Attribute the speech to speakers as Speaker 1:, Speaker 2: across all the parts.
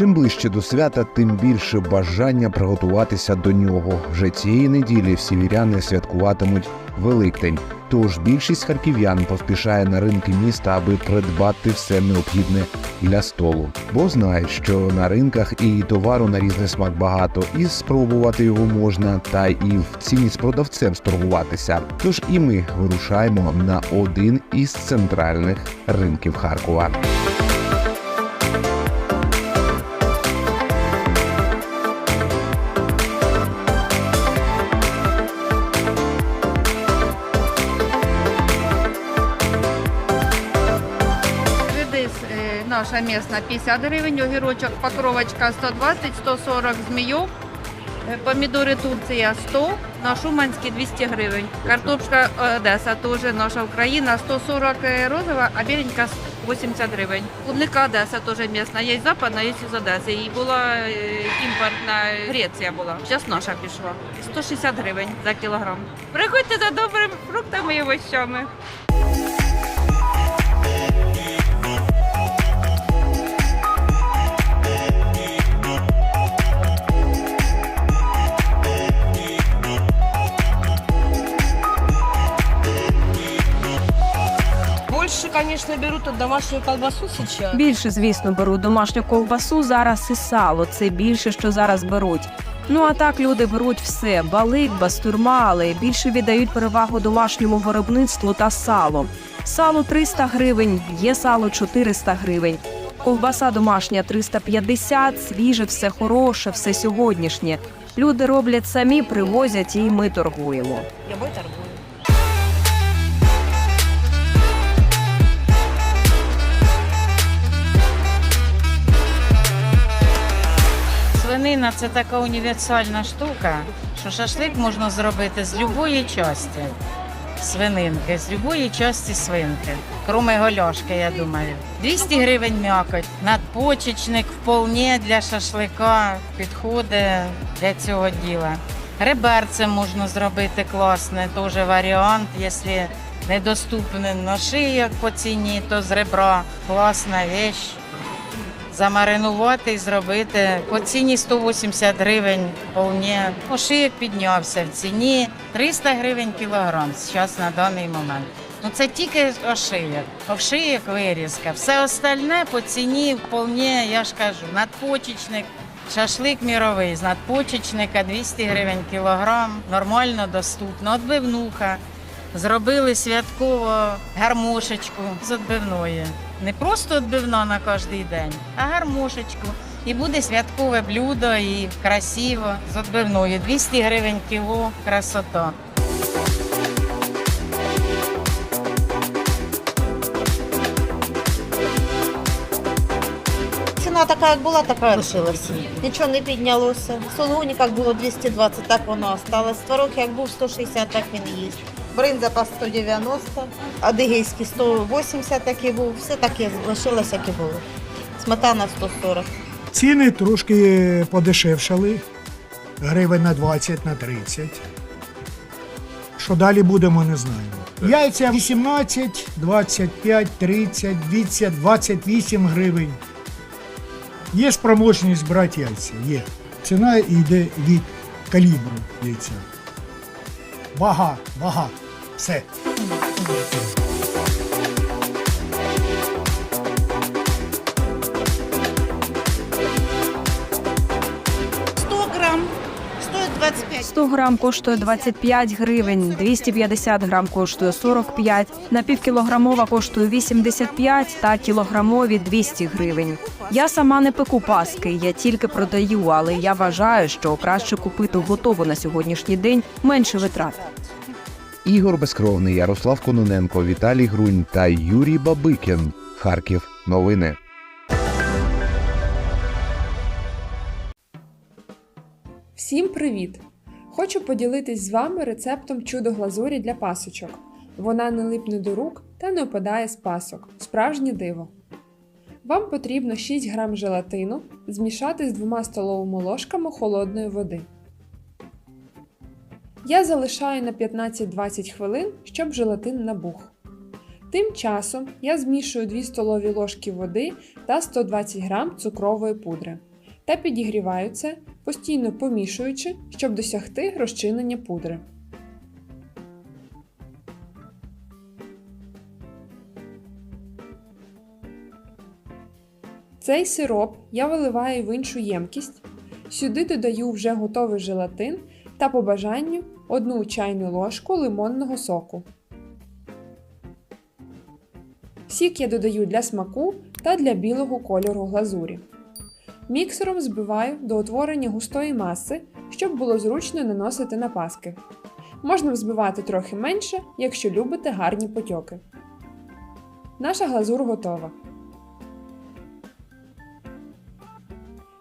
Speaker 1: Чим ближче до свята, тим більше бажання приготуватися до нього. Вже цієї неділі всі віряни святкуватимуть Великдень. Тож більшість харків'ян поспішає на ринки міста, аби придбати все необхідне для столу, бо знають, що на ринках і товару на різний смак багато, і спробувати його можна, та і в ціні з продавцем сторгуватися. Тож і ми вирушаємо на один із центральних ринків Харкова.
Speaker 2: Е, наша 50 гривень, огірочок покровочка 120, 140 змійов, е, помідори Турція 100, на Шуманський 200 гривень. Картопка е, Одеса теж наша Україна 140 розова, а біленька 80 гривень. Клубника Одеса теж місна, є западна, є з Одеси. І була е, імпортна Греція була. Зараз наша пішла. 160 гривень за кілограм. Приходьте за добрими фруктами і овощами.
Speaker 3: Больше, конечно, берут от домашнюю колбасу сейчас.
Speaker 4: Більше, звісно, беруть домашню ковбасу зараз і сало. Це більше, що зараз беруть. Ну а так люди беруть все: балик, бастурма, але більше віддають перевагу домашньому виробництву та салу. Сало 300 гривень, є сало 400 гривень. Ковбаса домашня 350, свіже, все хороше, все сьогоднішнє. Люди роблять самі, привозять і ми торгуємо.
Speaker 3: Я бой торгую.
Speaker 5: Свинина це така універсальна штука, що шашлик можна зробити з будь-якої частини свининки, з будь-якої частини свинки, кроме голяшки, я думаю. 200 гривень м'якоть, надпочечник вполне для шашлика підходить для цього діла. Реберце можна зробити класне, теж варіант, якщо недоступний на шиyak по ціні, то з ребра класна вещь замаринувати і зробити по ціні 180 гривень вполне. Ошиєк піднявся в ціні 300 гривень кілограм зараз на даний момент. Ну це тільки ошиєк, ошиєк вирізка. Все остальне по ціні вполне, я ж кажу, надпочечник. Шашлик міровий з надпочечника 200 гривень кілограм, нормально доступно. Отбивнуха. Зробили святково гармошечку з відбивної. Не просто відбивна на кожен день, а гармошечку. І буде святкове блюдо і красиво з відбивною. 200 гривень кіло, красота.
Speaker 6: Ціна така, як була, така лишилася. Нічого не піднялося. Сулуні, як було 220, так воно осталось. Творог, як був 160, так він і є. Бринза по 190, адигейський 180 так і був. Все таке лишилося, як і було. Сметана 140.
Speaker 7: Ціни трошки подешевшали, гривень на 20, на 30. Що далі будемо, не знаємо. Яйця 18, 25, 30, 20, 28 гривень. Є спроможність брати яйця, є. Ціна йде від калібру яйця. Вага, вага. Все.
Speaker 6: 100 грам стоїть 25.
Speaker 4: 100 грам коштує 25 гривень, 250 грам коштує 45, напівкілограмова коштує 85 та кілограмові 200 гривень. Я сама не пеку паски, я тільки продаю, але я вважаю, що краще купити готово на сьогоднішній день менше витрат.
Speaker 1: Ігор Безкровний, Ярослав Кононенко, Віталій Грунь та Юрій Бабикін. Харків. Новини.
Speaker 8: Всім привіт! Хочу поділитись з вами рецептом чудо глазурі для пасочок. Вона не липне до рук та не опадає з пасок. Справжнє диво. Вам потрібно 6 г желатину змішати з 2 столовими ложками холодної води. Я залишаю на 15-20 хвилин, щоб желатин набух. Тим часом я змішую 2 столові ложки води та 120 г цукрової пудри. та підігріваю це, постійно помішуючи, щоб досягти розчинення пудри. Цей сироп я виливаю в іншу ємкість. Сюди додаю вже готовий желатин та по бажанню одну чайну ложку лимонного соку. Сік я додаю для смаку та для білого кольору глазурі. Міксером збиваю до утворення густої маси, щоб було зручно наносити на паски. Можна взбивати трохи менше, якщо любите гарні потьоки. Наша глазур готова.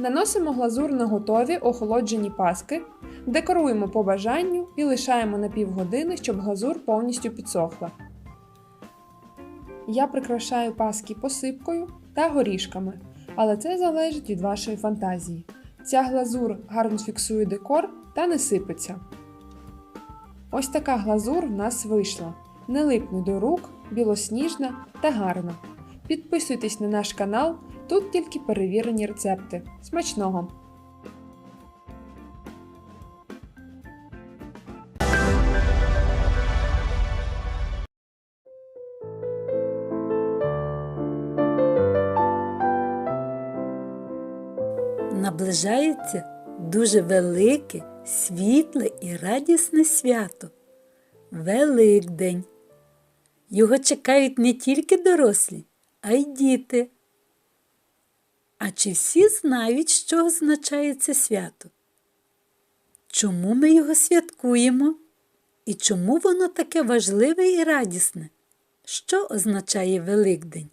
Speaker 8: Наносимо глазур на готові охолоджені паски, декоруємо по бажанню і лишаємо на півгодини, щоб глазур повністю підсохла. Я прикрашаю паски посипкою та горішками, але це залежить від вашої фантазії. Ця глазур гарно фіксує декор та не сипеться. Ось така глазур в нас вийшла. Не липне до рук, білосніжна та гарна. Підписуйтесь на наш канал, тут тільки перевірені рецепти. Смачного!
Speaker 9: Наближається дуже велике, світле і радісне свято Великдень. Його чекають не тільки дорослі, а й діти. А чи всі знають, що означає це свято? Чому ми його святкуємо? І чому воно таке важливе і радісне? Що означає Великдень?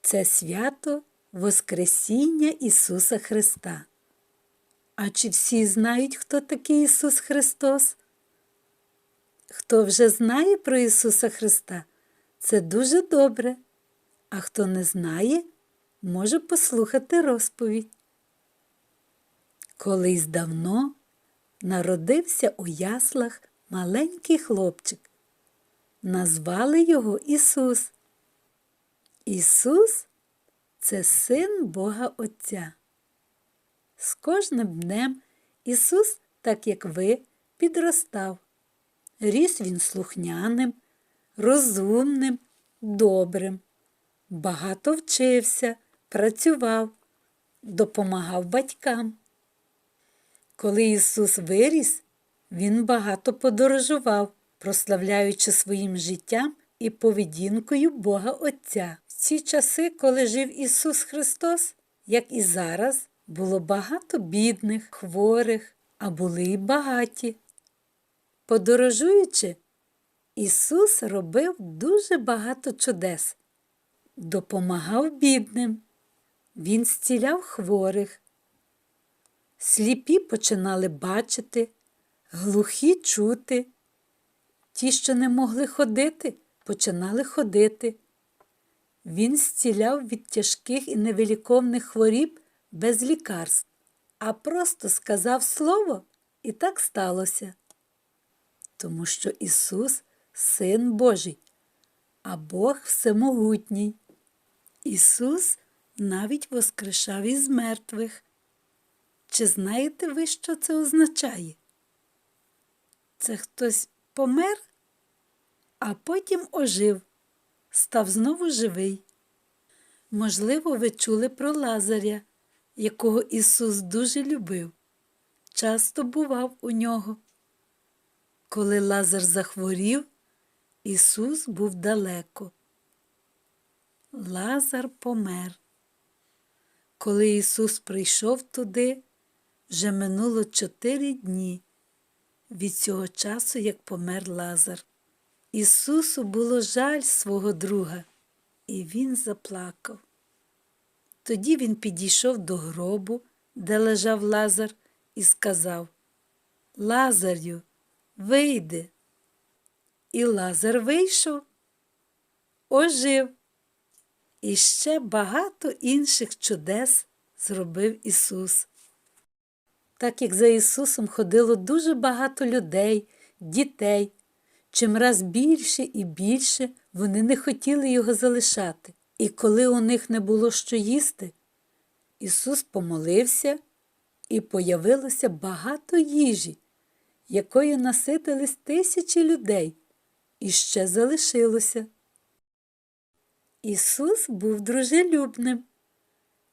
Speaker 9: Це свято Воскресіння Ісуса Христа. А чи всі знають, хто такий Ісус Христос? Хто вже знає про Ісуса Христа, це дуже добре. А хто не знає, може послухати розповідь. Колись давно народився у яслах маленький хлопчик. Назвали його Ісус. Ісус це син Бога Отця. З кожним днем Ісус, так як ви, підростав. Ріс він слухняним, розумним, добрим, багато вчився, працював, допомагав батькам. Коли Ісус виріс, Він багато подорожував, прославляючи своїм життям і поведінкою Бога Отця. В ці часи, коли жив Ісус Христос, як і зараз, було багато бідних, хворих, а були й багаті. Подорожуючи, Ісус робив дуже багато чудес, допомагав бідним, Він зціляв хворих. Сліпі починали бачити, глухі чути. Ті, що не могли ходити, починали ходити. Він зціляв від тяжких і невиліковних хворіб без лікарств, а просто сказав слово, і так сталося. Тому що Ісус Син Божий, а Бог Всемогутній. Ісус навіть воскрешав із мертвих. Чи знаєте ви, що це означає? Це хтось помер, а потім ожив, став знову живий. Можливо, ви чули про Лазаря, якого Ісус дуже любив, часто бував у нього. Коли Лазар захворів, Ісус був далеко. Лазар помер. Коли Ісус прийшов туди, вже минуло чотири дні від цього часу, як помер Лазар. Ісусу було жаль свого друга, і Він заплакав. Тоді він підійшов до гробу, де лежав Лазар, і сказав Лазарю, вийди. І Лазар вийшов, ожив. І ще багато інших чудес зробив Ісус. Так як за Ісусом ходило дуже багато людей, дітей, чим раз більше і більше вони не хотіли його залишати. І коли у них не було що їсти, Ісус помолився, і появилося багато їжі, якою наситились тисячі людей, і ще залишилося. Ісус був дружелюбним.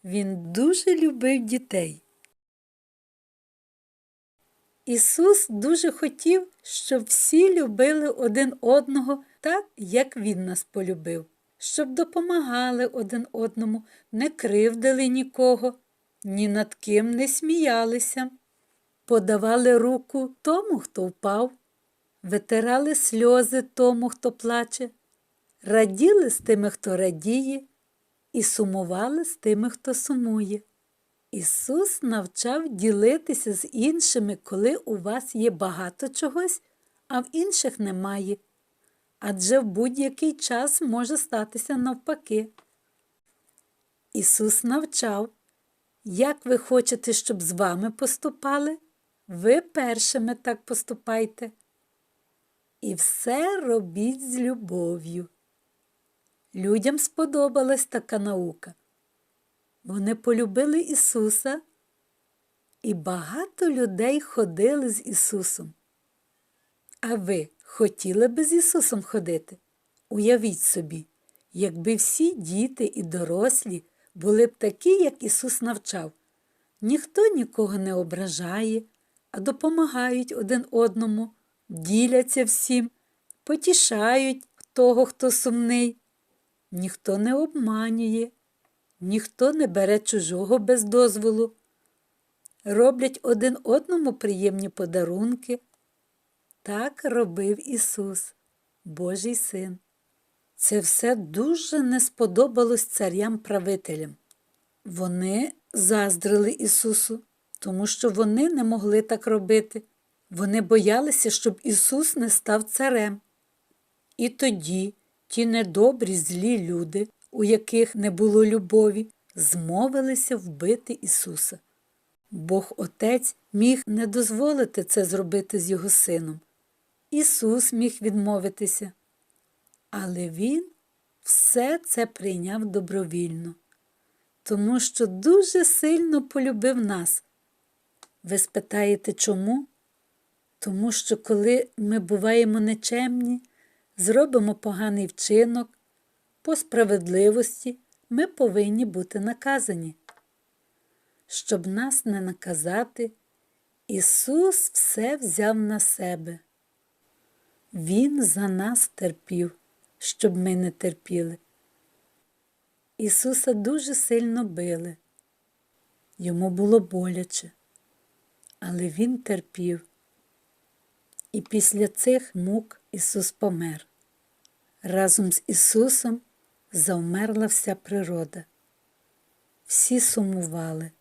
Speaker 9: Він дуже любив дітей. Ісус дуже хотів, щоб всі любили один одного так, як Він нас полюбив, щоб допомагали один одному, не кривдили нікого, ні над ким не сміялися, подавали руку тому, хто впав, витирали сльози тому, хто плаче, раділи з тими, хто радіє, і сумували з тими, хто сумує. Ісус навчав ділитися з іншими, коли у вас є багато чогось, а в інших немає. Адже в будь-який час може статися навпаки. Ісус навчав, як ви хочете, щоб з вами поступали, ви першими так поступайте. І все робіть з любов'ю. Людям сподобалась така наука. Вони полюбили Ісуса, і багато людей ходили з Ісусом. А ви хотіли би з Ісусом ходити? Уявіть собі, якби всі діти і дорослі були б такі, як Ісус навчав. Ніхто нікого не ображає, а допомагають один одному, діляться всім, потішають того, хто сумний. Ніхто не обманює, ніхто не бере чужого без дозволу, роблять один одному приємні подарунки. Так робив Ісус, Божий Син. Це все дуже не сподобалось царям-правителям. Вони заздрили Ісусу, тому що вони не могли так робити. Вони боялися, щоб Ісус не став царем. І тоді ті недобрі злі люди, у яких не було любові, змовилися вбити Ісуса. Бог Отець міг не дозволити це зробити з його сином. Ісус міг відмовитися. Але Він все це прийняв добровільно, тому що дуже сильно полюбив нас. Ви спитаєте, чому? Тому що коли ми буваємо нечемні, зробимо поганий вчинок, по справедливості ми повинні бути наказані. Щоб нас не наказати, Ісус все взяв на себе. Він за нас терпів, щоб ми не терпіли. Ісуса дуже сильно били. Йому було боляче, але Він терпів. І після цих мук Ісус помер. Разом з Ісусом завмерла вся природа. Всі сумували,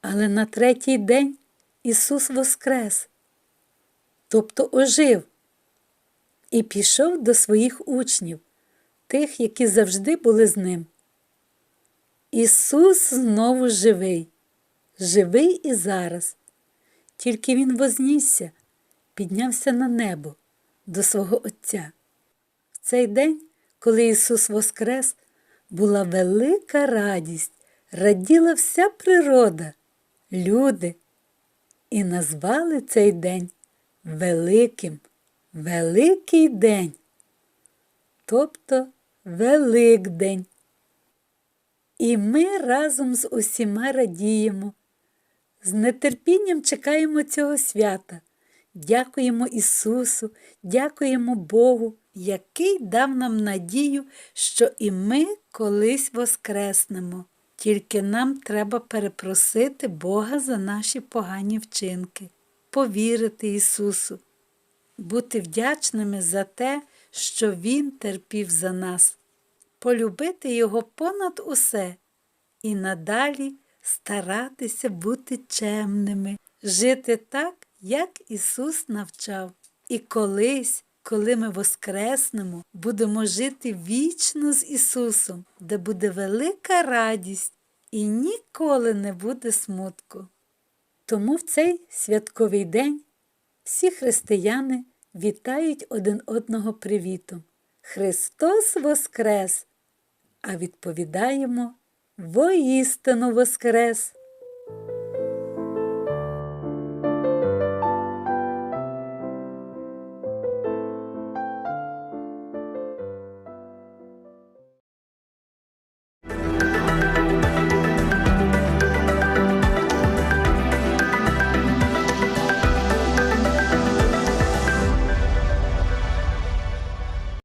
Speaker 9: але на третій день Ісус воскрес, тобто ожив, і пішов до своїх учнів, тих, які завжди були з ним. Ісус знову живий, живий і зараз, тільки Він вознісся, піднявся на небо до свого Отця. В цей день, коли Ісус воскрес, була велика радість, раділа вся природа, люди, і назвали цей день Великим, Великий день, тобто Великдень. І ми разом з усіма радіємо, з нетерпінням чекаємо цього свята. Дякуємо Ісусу, дякуємо Богу, який дав нам надію, що і ми колись воскреснемо. Тільки нам треба перепросити Бога за наші погані вчинки, повірити Ісусу, бути вдячними за те, що Він терпів за нас, полюбити Його понад усе і надалі старатися бути чемними, жити так, як Ісус навчав. І колись, коли ми воскреснемо, будемо жити вічно з Ісусом, де буде велика радість і ніколи не буде смутку. Тому в цей святковий день всі християни вітають один одного привітом. Христос Воскрес! А відповідаємо воістину воскрес.